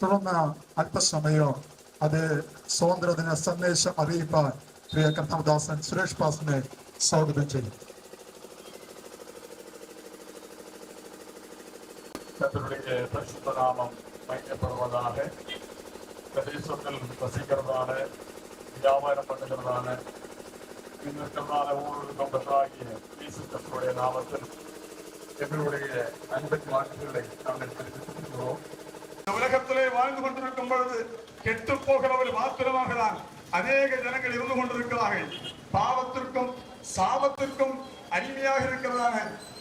തുടർന്ന് അല്പസമയം അത് സ്വാതന്ത്ര്യദിന സന്ദേശം അറിയിപ്പാൻ പ്രിയ കർത്തമദാസൻ സുരേഷ് പാസിനെ സ്വാഗതം ചെയ്യും கர்த்தருடைய பரிசுத்த நாமம் மயக்கப்படுவதாக இந்த தேசத்தில் வசிக்கிறதான வியாபாரம் பண்ணுகிறதான இருக்கிறதான ஊர்களுக்கும் பெற்றாகிய இயேசு கிறிஸ்துவுடைய நாமத்தில் எங்களுடைய அன்பின் வாழ்த்துக்களை நாங்கள் தெரிவித்துக்கிறோம் இந்த உலகத்திலே வாழ்ந்து கொண்டிருக்கும் பொழுது கெட்டு போகிறவர்கள் மாத்திரமாக தான் அநேக ஜனங்கள் இருந்து கொண்டிருக்கிறார்கள். பாவத்திற்கும் சாபத்திற்கும் அடிமையாக இருக்கிறதான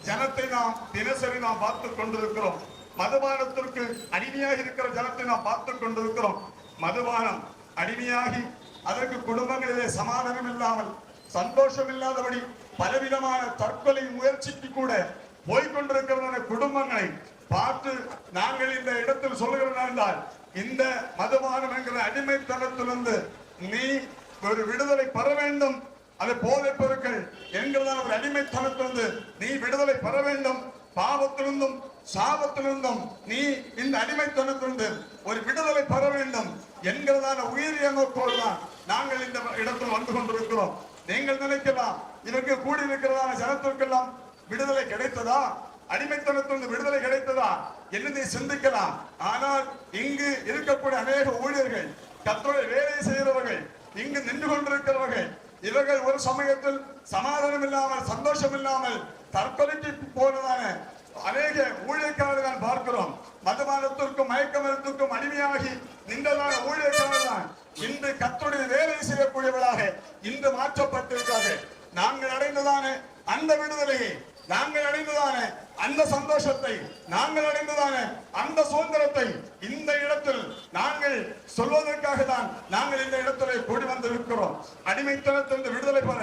ஜனத்தை நாம் தினசரி நாம் பார்த்து கொண்டிருக்கிறோம். மதுபானத்திற்கு அடிமையாக இருக்கிற ஜனத்தை நாம் பார்த்து கொண்டிருக்கிறோம். மதுபானம் அடிமையாகி அதற்கு குடும்பங்களிலே சமாதானம் இல்லாமல் சந்தோஷம் இல்லாதபடி பலவிதமான தற்கொலை முயற்சிக்கு கூட போய்கொண்டிருக்கிற குடும்பங்களை பார்த்து நாங்கள் இந்த இடத்தில் சொல்லுகிறோம் என்றால் இந்த மதுபானம் என்கிற அடிமைத்தனத்திலிருந்து நீ ஒரு விடுதலை பெற வேண்டும். அது போதை பொருட்கள் என்கிறதான ஒரு அடிமைத்தனத்திலிருந்து நீ விடுதலை பெற வேண்டும். பாவத்திலிருந்தும் சாபத்திலிருந்தும் நீ இந்த அடிமைத்தனத்திலிருந்து ஒரு விடுதலை பெற வேண்டும் என்கிறதான உயிரிய நோக்கோடு தான் நாங்கள் இந்த இடத்தில் வந்து கொண்டிருக்கிறோம். நீங்கள் நினைக்கலாம் இதற்கு கூடியிருக்கிறதான ஜனத்திற்கெல்லாம் விடுதலை கிடைத்ததா? அடிமைத்தனத்திலிருந்து விடுதலை கிடைத்ததா என்னதை நீ சிந்திக்கலாம். ஆனால் இங்கு இருக்கக்கூடிய அநேக ஊழியர்கள் கத்தோட வேலை செய்கிறவர்கள் இங்கு நின்று கொண்டிருக்கிறவர்கள் இவர்கள் ஒரு சமயத்தில் சமாதானம் இல்லாமல் சந்தோஷம் இல்லாமல் தற்கொலைக்கு போனதான அநேக ஊழியக்காரர்கள் நான் பார்க்கிறோம். மதுபானத்திற்கும் மயக்க மருத்துக்கும் அடிமையாகி நின்றதான ஊழியக்காரர்கள் தான் இன்று கத்துடைய வேலை செய்யக்கூடியவர்களாக இன்று மாற்றப்பட்டிருக்கிறார்கள். நாங்கள் அடைந்ததான அந்த விடுதலையை நாங்கள் அடைந்ததான அந்த சந்தோஷத்தை நாங்கள் அடைந்ததான அந்த சுதந்திரத்தை இந்த இடத்தில் நாங்கள் சொல்வதற்காக தான் நாங்கள் இந்த இடத்துல கூடி வந்திருக்கிறோம். அடிமைத்தனத்திலிருந்து விடுதலை பெற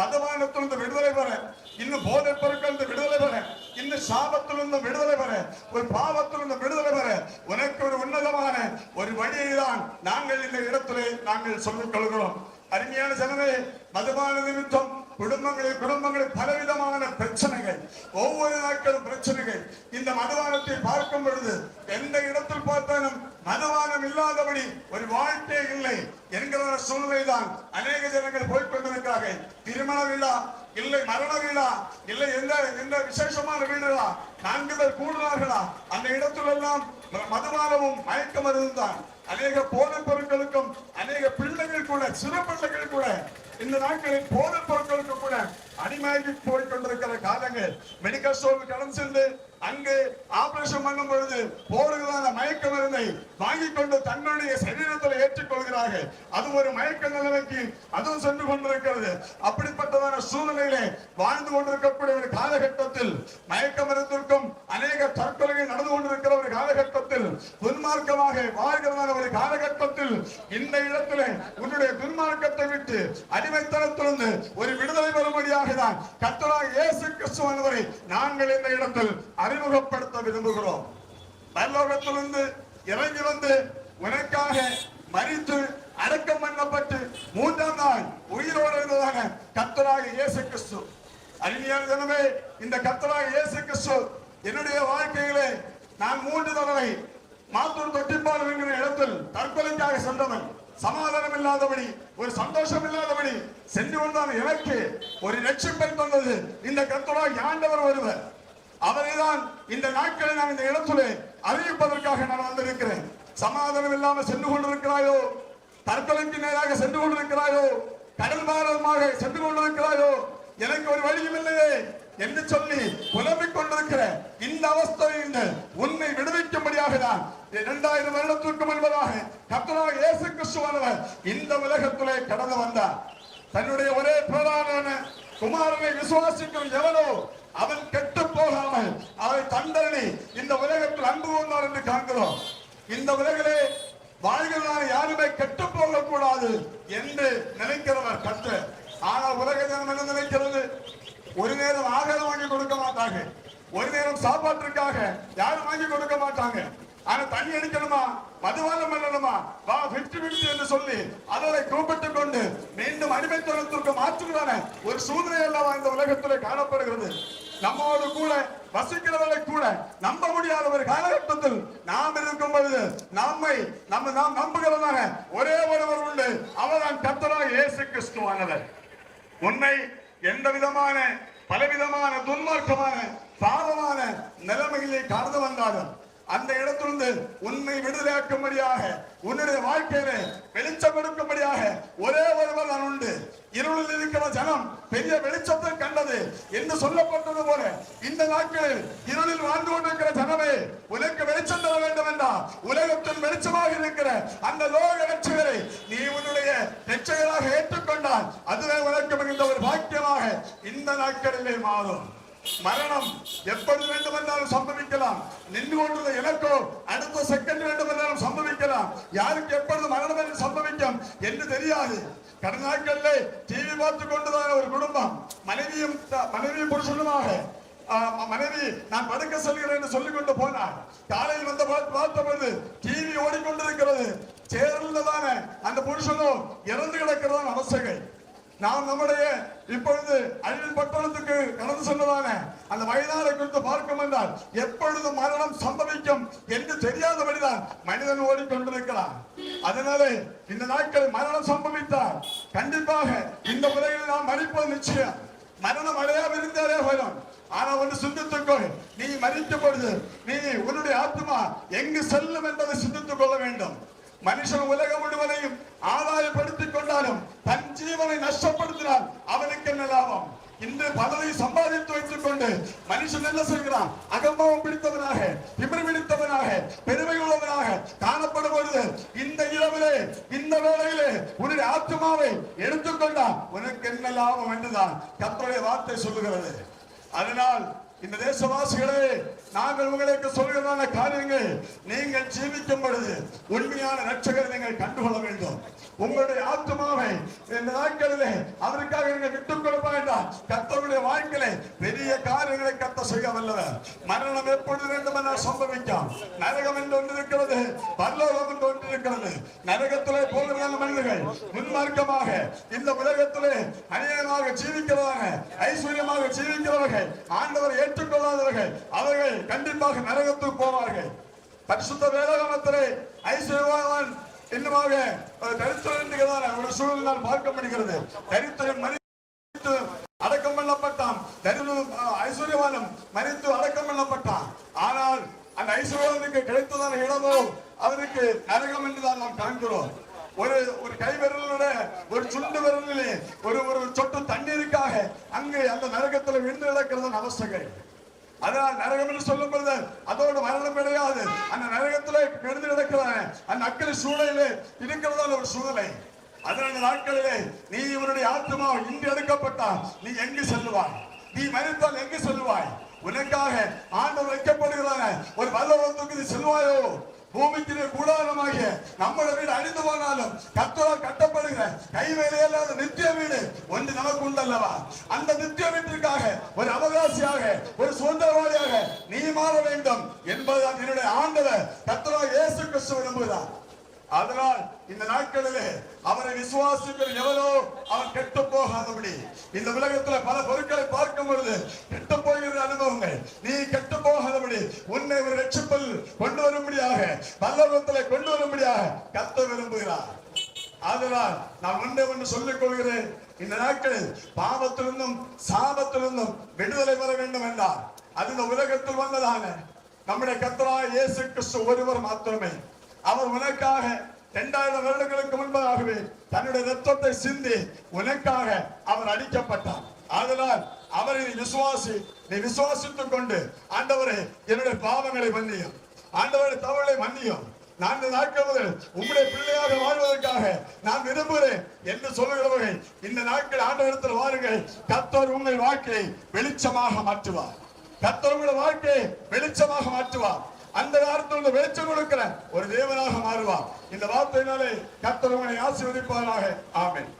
மதமானத்திலிருந்து விடுதலை பெற இன்னும் போதைப் பொருட்களிலிருந்து விடுதலை பெற இன்னும் சாபத்திலிருந்து விடுதலை பெற ஒரு பாவத்திலிருந்து விடுதலை பெற உனக்கு ஒரு உன்னதமான ஒரு வழியை தான் நாங்கள் இந்த இடத்திலே நாங்கள் சொல்லிக் கொள்கிறோம். அருமையான ஜனமே மதுபான நிமித்தம் குடும்பங்களில் குடும்பங்களில் பலவிதமான ஒவ்வொரு பிரச்சனைகள். இந்த மதுவானத்தை பார்க்கும் பொழுது எந்த இடத்தில் பார்த்தாலும் மதுவானம் இல்லாதபடி ஒரு வாழ்க்கை இல்லை என்கிற ஒரு சூழ்நிலை தான் அநேக ஜனங்கள் போய்கொண்டிருக்கிறார்கள் திருமண விழா இல்லை மரண விழா இல்லை எந்த எந்த விசேஷமான வீடுகளா நான்கு பேர் கூடுறார்களா அந்த இடத்திலெல்லாம் மதுபானமும் மயக்க மருந்து தான் அநேக போதைப் பொருட்களுக்கும் அநேக பிள்ளைகள் கூட சிறு பிள்ளைகள் கூட இந்த நாட்களில் போதை பொருட்களுக்கு கூட அடிமையாகி போய் கொண்டிருக்கிற காலங்கள். மெடிக்கல் ஸ்டோர் கடன் சென்று அங்கு ஆபரேஷன் பண்ணும் பொழுது போடுகிறதான மயக்க மருந்தை வாங்கிக் கொண்டு தன்னுடைய சரீரத்தில் ஏற்றுக்கொள்கிறார்கள். அது ஒரு மயக்க நிலைமைக்கு அதுவும் சென்று கொண்டிருக்கிறது. அப்படிப்பட்டதான சூழ்நிலையிலே வாழ்ந்து கொண்டிருக்கக்கூடிய ஒரு காலகட்டத்தில் மயக்க மருந்திற்கும் அநேக தற்கொலைகள் நடந்து கொண்டிருக்கிற ஒரு காலகட்டத்தில் துன்மார்க்கமாக வாழ்கிறதான ஒரு காலகட்டத்தில் இந்த இடத்திலே உன்னுடைய துன்மார்க்கத்தை விட்டு அடிமைத்தனத்திலிருந்து ஒரு விடுதலை பெறும்படியாக தான் கத்தராக இயேசு கிறிஸ்துவனை நாங்கள் இந்த இடத்தில் அறி அறிமுகப்படுத்த விரும்புகிறோம். பரலோகத்திலிருந்து இறங்கி வந்து உனக்காக மறித்து அடக்கம் பண்ணப்பட்டு மூன்றாம் நாள் உயிரோடு இருந்ததான கத்தராக இயேசு கிறிஸ்து. அருமையான தினமே இந்த கத்தராக இயேசு கிறிஸ்து என்னுடைய வாழ்க்கையிலே நான் மூன்று தடவை மாத்தூர் தொட்டிப்பால் என்கிற இடத்தில் தற்கொலைக்காக சென்றவன். சமாதானம் இல்லாதபடி ஒரு சந்தோஷம் இல்லாதபடி சென்று வந்தான எனக்கு. ஒரு லட்சம் பெண் தந்தது இந்த கத்தராக ஆண்டவர் ஒருவர். அவரைதான் இந்த நாட்களை நான் இந்த இடத்திலே அறிவிப்பதற்காக நான் வந்திருக்கிறேன். சமாதானம் இல்லாமல் சென்று கொண்டிருக்கிறாயோ? தற்கொலைக்கு நேராக சென்று கொண்டிருக்கிறாயோ? கடல் பாரதமாக சென்று கொண்டிருக்கிறாயோ? எனக்கு ஒரு வழியும் இல்லையே என்று சொல்லி புலம்பிக் கொண்டிருக்கிற இந்த அவஸ்தையில் உன்னை விடுவிக்கும்படியாக தான் இரண்டாயிரம் வருடத்திற்கு முன்பதாக கத்தனாக இயேசு கிறிஸ்துவானவர் இந்த உலகத்திலே கடந்து வந்தார். தன்னுடைய ஒரே பிரதான குமாரனை விசுவாசிக்கும் எவனோ அவன் கெட்டு போகாமல் அவரை தண்டனை இந்த உலகத்தில் அன்பு கொண்டார் என்று காண்கிறோம். இந்த உலகிலே வாழ்கிறார் யாருமே கெட்டு போக கூடாது என்று நினைக்கிறவர் கற்று ஆனால் உலக ஜனம் என்ன நினைக்கிறது? ஒரு நேரம் ஆகாரம் வாங்கி கொடுக்க மாட்டாங்க. ஒரு நேரம் சாப்பாட்டிற்காக யாரும் வாங்கி கொடுக்க மாட்டாங்க. ஆனா தண்ணி அடிக்கணுமா? மதுவானம் பண்ணணுமா? வா பிப்டி பிப்டி என்று சொல்லி அதனை கூப்பிட்டு கொண்டு அடிமைத்தனத்திற்கு மாற்றுகிறான ஒரு சூழ்நிலை அல்லவா இந்த உலகத்திலே காணப்படுகிறது. நம்மோடு கூட வசிக்கிறவர்களை கூட நம்ப முடியாத ஒரு காலகட்டத்தில் நாம் இருக்கும் பொழுது நம்மை நம்ம நாம் நம்புகிறதாக ஒரே ஒருவர் உண்டு. அவர்தான் கத்தராக இயேசு கிறிஸ்துவானவர். உன்னை எந்த விதமான பலவிதமான துன்மார்க்கமான பாவமான நிலைமையிலே கடந்து வந்தாலும் அந்த இடத்திலிருந்து உன்னை விடுதலையாக்கும்படியாக உன்னுடைய வாழ்க்கையில வெளிச்சம் எடுக்கும்படியாக ஒரே ஒருவர் தான் உண்டு. இருளில் இருக்கிற ஜனம் பெரிய வெளிச்சத்தை கண்டது என்று சொல்லப்பட்டது போல இந்த நாட்களில் இருளில் வாழ்ந்து கொண்டிருக்கிற ஜனமே உனக்கு வெளிச்சம் தர வேண்டும் என்றால் உலகத்தின் வெளிச்சமாக இருக்கிற அந்த லோக வெற்றிகளை நீ உன்னுடைய ரட்சகராக ஏற்றுக்கொண்டால் அதுவே உனக்கு மிகுந்த ஒரு பாக்கியமாக இந்த நாட்களிலே மாறும். மரணம் எப்பொழுது வேண்டுமென்றாலும் சம்பவிக்கலாம். நின்று கொண்டுள்ள எனக்கோ அடுத்த செகண்ட் வேண்டுமென்றாலும் சம்பவிக்கலாம். யாருக்கு எப்பொழுது மரணம் என்று சம்பவிக்கும் என்று தெரியாது. கடந்த நாட்களிலே டிவி பார்த்து கொண்டுதான் ஒரு குடும்பம். மனைவியும் மனைவியும் புருஷனுமாக. ஆஹ், மனைவி நான் படுக்க செல்கிறேன் என்று சொல்லிக் கொண்டு போனார் காலையில் வந்து பார்த்தபோது டிவி ஓடிக்கொண்டிருக்கிறது. சேர்ந்ததான அந்த புருஷனும் இறந்து கிடக்கிறதான் அவசகை நாம் நம்முடைய இப்பொழுது அழில் பட்டணத்துக்கு கடந்து சென்றதான அந்த வயதாரை குறித்து பார்க்கும் என்றால் எப்பொழுது மரணம் சம்பவிக்கும் என்று தெரியாதபடிதான் மனிதன் ஓடிக்கொண்டிருக்கிறான். அதனாலே இந்த நாட்களில் மரணம் சம்பவித்தால் கண்டிப்பாக இந்த உலகில் நாம் மறிப்பது நிச்சயம். மரணம் அடையாவிருந்தாரே வரும் ஆனா ஒன்று சிந்தித்துக்கோ நீ மறித்த பொழுது நீ உன்னுடைய ஆத்மா எங்கு செல்லும் என்பதை சிந்தித்துக் கொள்ள வேண்டும். மனுஷன் உலகம் முழுவதையும் ஆதாயப்படுத்திக் கொண்டாலும் தன் ஜீவனை நஷ்டப்படுத்தினால் அவனுக்கு என்ன லாபம்? இன்று பலரை சம்பாதித்து வைத்துக் கொண்டு மனுஷன் என்ன செய்கிறான் அகம்பாவம் பிடித்தவனாக திமிர் பிடித்தவனாக பெருமை உள்ளவனாக காணப்படும் பொழுது இந்த இரவிலே இந்த வேளையிலே உன்னுடைய ஆத்மாவை எடுத்துக்கொண்டான் உனக்கு என்ன லாபம் என்றுதான் கர்த்தருடைய வார்த்தை சொல்லுகிறது. அதனால் இந்த தேசவாசிகளே நாங்கள் உங்களுக்கு சொல்கிறதான காரியங்கள் நீங்கள் ஜீவிக்கும் பொழுது உண்மையான ரட்சகரை நீங்கள் கண்டுகொள்ள வேண்டும். உங்களுடைய ஆத்மாவை இந்த நாட்களிலே அதற்காக நீங்கள் விட்டுக் கொடுக்க வேண்டாம் கர்த்தருடைய வாழ்க்கையிலே பெரிய காரியங்களை கத்த செய்ய வல்லவர். மரணம் எப்பொழுது வேண்டுமென்றால் சம்பவிக்கும் நரகம் என்று ஒன்று இருக்கிறது பரலோகம் என்று ஒன்று இருக்கிறது நரகத்திலே போகிறதான மனிதர்கள் முன்மார்க்கமாக இந்த உலகத்திலே அநேகமாக ஜீவிக்கிறவர்கள் ஐஸ்வர்யமாக ஜீவிக்கிறவர்கள் ஆண்டவரை ஏற்றுக்கொள்ளாதவர்கள். அவர்கள் கண்டிப்பாக நரகத்துக்கு போவார்கள். பரிசுத்த வேதாகமத்திலே ஐஸ்வர்யவான் இன்னுமாக தரித்திரன் ஒரு சூழல் நான் பார்க்க முடிகிறது தரித்திரன் மறித்து அடக்கம் பண்ணப்பட்டான். தரித்திர ஐஸ்வர்யவானும் மறித்து அடக்கம் பண்ணப்பட்டான். ஆனால் அந்த ஐஸ்வர்யவானுக்கு கிடைத்ததான இடமோ அவருக்கு நரகம் என்றுதான் நாம் காண்கிறோம். ஒரு ஒரு கை விரலோட ஒரு சுண்டு விரலிலே ஒரு ஒரு அங்கே அந்த நரகத்துல விழுந்து கிடக்கிறது அவசியம் அதனால் நரகம் என்று சொல்லும் பொழுது அதோட மரணம் கிடையாது. அந்த நரகத்துல விழுந்து கிடக்கிறாங்க அந்த அக்கறை சூழலிலே இருக்கிறதான ஒரு சூழலை அதனால நாட்களிலே நீ இவனுடைய ஆத்மா இன்று எடுக்கப்பட்டா நீ எங்கு செல்லுவாய்? நீ மறித்தால் எங்கு செல்லுவாய்? உனக்காக ஆண்டவர் வைக்கப்படுகிறான ஒரு பல்லவத்துக்கு நீ செல்வாயோ? பூமிக்கு கூடாரமாகிய நம்மள வீடு அழிந்து போனாலும் கத்தரால் கட்டப்படுகிற கைவேலை இல்லாத நித்திய வீடு ஒன்று நமக்கு உண்டல்லவா அந்த நித்திய வீட்டிற்காக ஒரு அவகாசியாக ஒரு சுதந்திரவாதியாக நீ மாற வேண்டும் என்பதுதான் என்னுடைய ஆண்டவர் கத்தரா இயேசு கிறிஸ்து விரும்புகிறார் அதனால் இந்த நாட்களிலே அவரை விசுவாசிக்கிற எவரோ அவன் கெட்டு போகாதபடி. இந்த உலகத்துல பல பொருட்களை பார்க்கும் பொழுது கெட்டு போகிற அனுபவங்கள். நீ கெட்டு போகாதபடி உன்னை ஒரு ரட்சிப்பில் கொண்டு வரும்படியாக பல்லவத்துல கொண்டு வரும்படியாக கத்த விரும்புகிறார். ஆதலால் நான் ஒன்றே ஒன்று சொல்லிக் கொள்கிறேன். இந்த நாட்களில் பாவத்திலிருந்தும் சாபத்திலிருந்தும் விடுதலை பெற வேண்டும் என்றார். அது இந்த உலகத்தில் வந்ததான நம்முடைய கத்தராய இயேசு கிறிஸ்து ஒருவர் மாத்திரமே. அவர் உனக்காக இரண்டாயிரம் வருடங்களுக்கு முன்பதாகவே தன்னுடைய ரத்தத்தை சிந்தி உனக்காக அவர் அடிக்கப்பட்டார். ஆதலால் அவரை நீ விசுவாசி நீ விசுவாசித்துக் கொண்டு ஆண்டவரே என்னுடைய பாவங்களை மன்னியும். ஆண்டவருடைய தவறை மன்னியும். நான்கு நாட்கள் முதல் உங்களுடைய பிள்ளையாக வாழ்வதற்காக நான் விரும்புகிறேன் என்று சொல்லுகிறவர்கள் இந்த நாட்கள் ஆண்டவரத்தில் வாருங்கள். கத்தோர் உங்கள் வாழ்க்கையை வெளிச்சமாக மாற்றுவார். கத்தோர் உங்கள் வாழ்க்கையை வெளிச்சமாக மாற்றுவார். அந்த காலத்தில் உள்ள வெளிச்சம் கொடுக்கிற ஒரு தேவனாக மாறுவார். இந்த வார்த்தையினாலே கத்தர் உங்களை ஆசீர்வதிப்பாராக. ஆமென்.